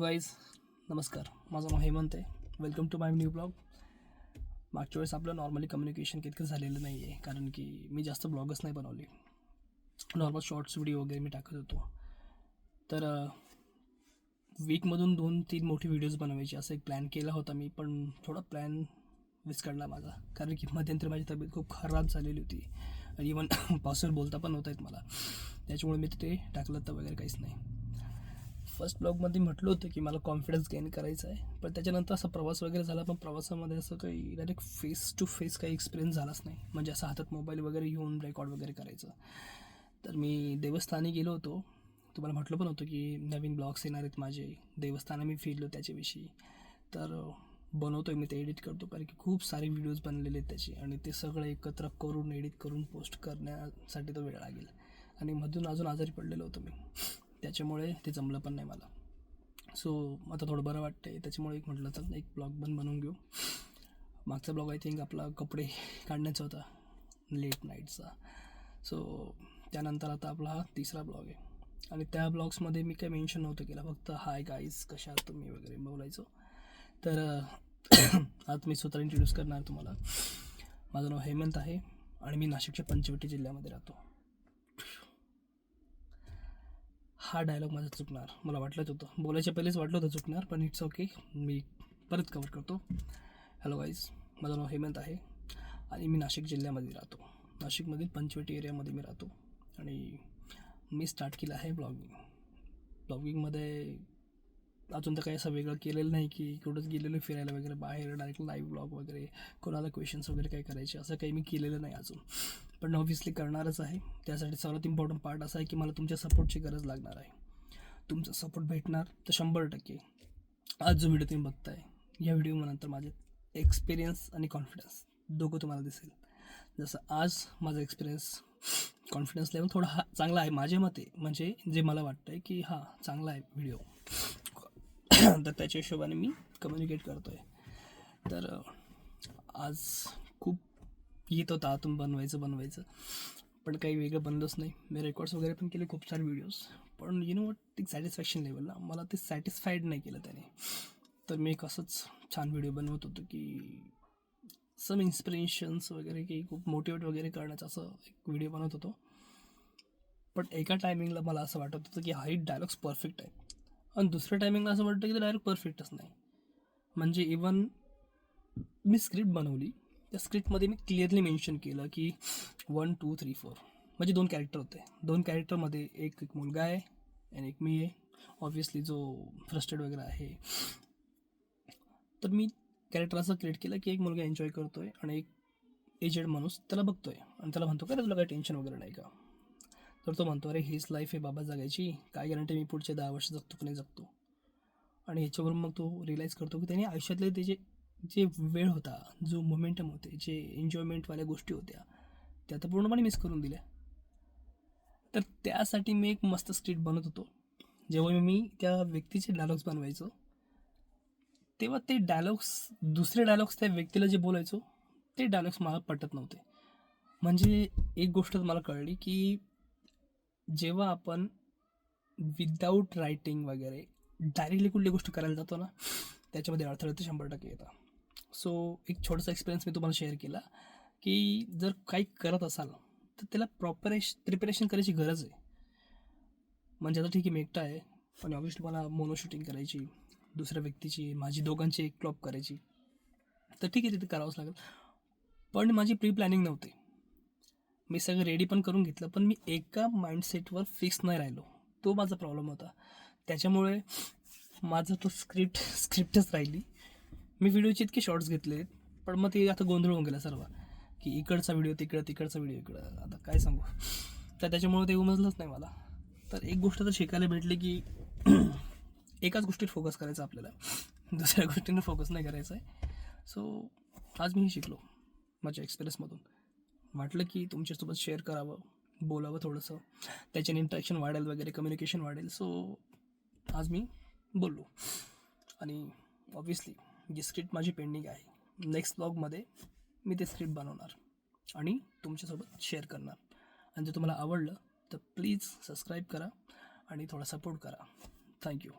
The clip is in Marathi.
गाईज नमस्कार. माझं नाव हेमंत आहे. Welcome to my new blog मागच्या वेळेस आपलं नॉर्मली कम्युनिकेशन तितकं झालेलं नाही आहे कारण की मी जास्त ब्लॉगच नाही बनवले. नॉर्मल शॉर्ट्स व्हिडिओ वगैरे मी टाकत होतो. तर वीकमधून दोन तीन मोठी व्हिडिओज बनवायचे असं एक प्लॅन केला होता मी पण थोडा प्लॅन विस्कडला माझा. कारण की मध्यंतरी माझी तब्येत खूप खराब झालेली होती. आणि इवन पावसावर बोलता पण होत येत मला. त्याच्यामुळे मी तिथे टाकलं तर वगैरे काहीच नाही. फर्स्ट ब्लॉगमध्ये म्हटलं होतं की मला कॉन्फिडन्स गेन करायचा आहे. पण त्याच्यानंतर असा प्रवास वगैरे झाला पण प्रवासामध्ये असं काही डायरेक्ट फेस टू फेस काही एक्सपिरियन्स झालाच नाही. म्हणजे असं हातात मोबाईल वगैरे घेऊन रेकॉर्ड वगैरे करायचं. तर मी देवस्थानी गेलो होतो. तुम्हाला म्हटलं पण होतं की नवीन ब्लॉग्स येणार आहेत माझे. देवस्थानं मी फिरलो त्याच्याविषयी. तर बनवतो आहे मी ते एडिट करतो. कारण की खूप सारे व्हिडिओज बनलेले आहेत त्याचे. आणि ते सगळं एकत्र करून एडिट करून पोस्ट करण्यासाठी तो वेळ लागेल. आणि मधून अजून आजारी पडलेलो होतो मी. त्याच्यामुळे ते जमलं पण नाही मला. सो आता थोडं बरं वाटतं आहे त्याच्यामुळे एक म्हटलं तर एक ब्लॉग पण बनवून घेऊ. मागचा ब्लॉग आय थिंक आपला कपडे काढण्याचा होता. लेट नाईटचा सो त्यानंतर आता आपला हा तिसरा ब्लॉग आहे. आणि त्या ब्लॉग्समध्ये मी काही मेन्शन नव्हतं केलं. फक्त हाय गाईज कशा तुम्ही? वगैरे बोलायचो. तर आज मी स्वतः इंट्रोड्यूस करणार तुम्हाला. माझं नाव हेमंत आहे आणि मी नाशिकच्या पंचवटी जिल्ह्यामध्ये राहतो. हा डायलॉग माझा चुकणार. मला वाटलंच होतं. बोलायच्या पहिलेच वाटलं होतं चुकणार पण इट्स ओके मी परत कवर करतो. हॅलो गाईज माझं नाव हेमंत आहे आणि मी नाशिक जिल्ह्यामध्ये राहतो. नाशिकमधील पंचवटी एरियामध्ये मी राहतो. आणि मी स्टार्ट केलं आहे ब्लॉगिंग ब्लॉगिंगमध्ये अजून तर काही असं वेगळं केलेलं नाही की कुठंच गेलेलं फिरायला वगैरे बाहेर डायरेक्ट लाईव्ह ब्लॉग वगैरे कोणाला क्वेश्चन्स वगैरे काही करायचे असं काही मी केलेलं नाही अजून. पण ऑब्व्हियसली करणारच आहे. त्यासाठी सर्वात इम्पॉर्टंट पार्ट असा आहे की मला तुमच्या सपोर्टची गरज लागणार आहे. तुमचा सपोर्ट भेटणार तर शंभर टक्के. आज जो व्हिडिओ तुम्ही बघताय या व्हिडिओनंतर माझे एक्सपिरियन्स आणि कॉन्फिडन्स दोघं तुम्हाला दिसेल. जसं आज माझा एक्सपिरियन्स कॉन्फिडन्स लेवल थोडा हा चांगला आहे माझ्या मते. म्हणजे जे मला वाटतं आहे की हां चांगला आहे व्हिडिओ तर त्याच्या हिशोबाने मी कम्युनिकेट करतो आहे तर आज खूप येत होतं आतून बनवायचं बनवायचं. पण काही वेगळं बनलंच नाही. मी रेकॉर्ड्स वगैरे पण केले खूप सारे व्हिडिओज पण यु नो वॉट ती सॅटिस्फॅक्शन लेवल ना मला ते सॅटिस्फाईड नाही केलं त्याने. तर मी एक असंच छान व्हिडिओ बनवत होतो की सम इन्स्पिरेशन्स वगैरे की खूप मोटिवेट वगैरे करण्याचा असं एक व्हिडिओ बनवत होतो. पण एका टायमिंगला मला असं वाटत होतं की हा डायलॉग्स परफेक्ट आहे. आणि दुसऱ्या टायमिंगला असं वाटतं की ते डायरेक्ट परफेक्टच नाही. म्हणजे इवन मी स्क्रिप्ट बनवली त्या स्क्रिप्टमध्ये मी क्लिअरली मेन्शन केलं की वन टू थ्री फोर म्हणजे दोन कॅरेक्टर होते. दोन कॅरेक्टरमध्ये एक एक मुलगा आहे आणि एक मी आहे. ऑब्व्हियसली जो फ्रस्टेड वगैरे आहे. तर मी कॅरेक्टर असं क्रिएट केलं की एक मुलगा एन्जॉय करतो आहे आणि एक एजेड माणूस त्याला बघतो आहे आणि त्याला म्हणतो का रे तुला काही टेन्शन वगैरे नाही का? तर तो म्हणतो अरे हीच लाईफ आहे बाबा जगायची. काय गॅरंटी मी पुढचे दहा वर्ष जगतो की नाही जगतो? आणि ह्याच्यावरून मग तो रिअलाईज करतो की त्याने आयुष्यातले त्याचे जे वेळ होता जो मोमेंटम होते जे एन्जॉयमेंटवाल्या गोष्टी होत्या त्या तर पूर्णपणे मिस करून दिल्या. तर त्यासाठी मी एक मस्त स्क्रिप्ट बनवत होतो. जेव्हा मी त्या व्यक्तीचे डायलॉग्स बनवायचो तेव्हा ते डायलॉग्स दुसरे डायलॉग्स त्या व्यक्तीला जे बोलायचो ते डायलॉग्स मला पटत नव्हते. म्हणजे एक गोष्ट मला कळली की जेव्हा आपण विदाऊट रायटिंग वगैरे डायरेक्टली कुठली गोष्ट करायला जातो ना त्याच्यामध्ये अडथळे ते शंभर टक्के येतात. सो एक छोटासा एक्सपिरियन्स मी तुम्हाला शेअर केला की जर काही करत असाल तर त्याला प्रॉपरेश प्रिपरेशन करायची गरज आहे. म्हणजे आता ठीक आहे मी एकटा आहे पण ऑब्वियसली मला मोनो शूटिंग करायची दुसऱ्या व्यक्तीची माझी दोघांची एक क्लॉप करायची तर ठीक आहे तिथे करावंच लागेल. पण माझी प्री प्लॅनिंग नव्हती. मी सगळं रेडी पण करून घेतलं पण मी एका माइंडसेटवर फिक्स नाही राहिलो. तो माझा प्रॉब्लेम होता. त्याच्यामुळे माझं तो स्क्रिप्ट स्क्रिप्टच राहिली. मी व्हिडिओचे इतके शॉर्ट्स घेतले पण मग ते आता गोंधळ होऊन गेला सर्व की इकडचा व्हिडिओ तिकडं तिकडचा व्हिडिओ इकडं. आता काय सांगू? तर त्याच्यामुळे ते उमजलंच नाही मला. तर एक गोष्ट तर शिकायला भेटली की एकाच गोष्टीत फोकस करायचा आपल्याला. दुसऱ्या गोष्टींवर फोकस नाही करायचा आहे सो आज मी हे शिकलो माझ्या एक्सपिरियन्समधून वाटलं की तुमच्यासोबत शेअर करावं बोलावं थोडंसं. त्याच्याने इंटरॅक्शन वाढेल वगैरे कम्युनिकेशन वाढेल. सो आज मी बोललो. आणि ऑब्व्हियसली जी स्क्रिप्ट माझी पेंडिंग आहे. नेक्स्ट ब्लॉगमध्ये मी ते स्क्रिप्ट बनवणार आणि तुमच्यासोबत शेअर करणार. आणि जर तुम्हाला आवडलं तर प्लीज सबस्क्राईब करा आणि थोडा सपोर्ट करा. थँक्यू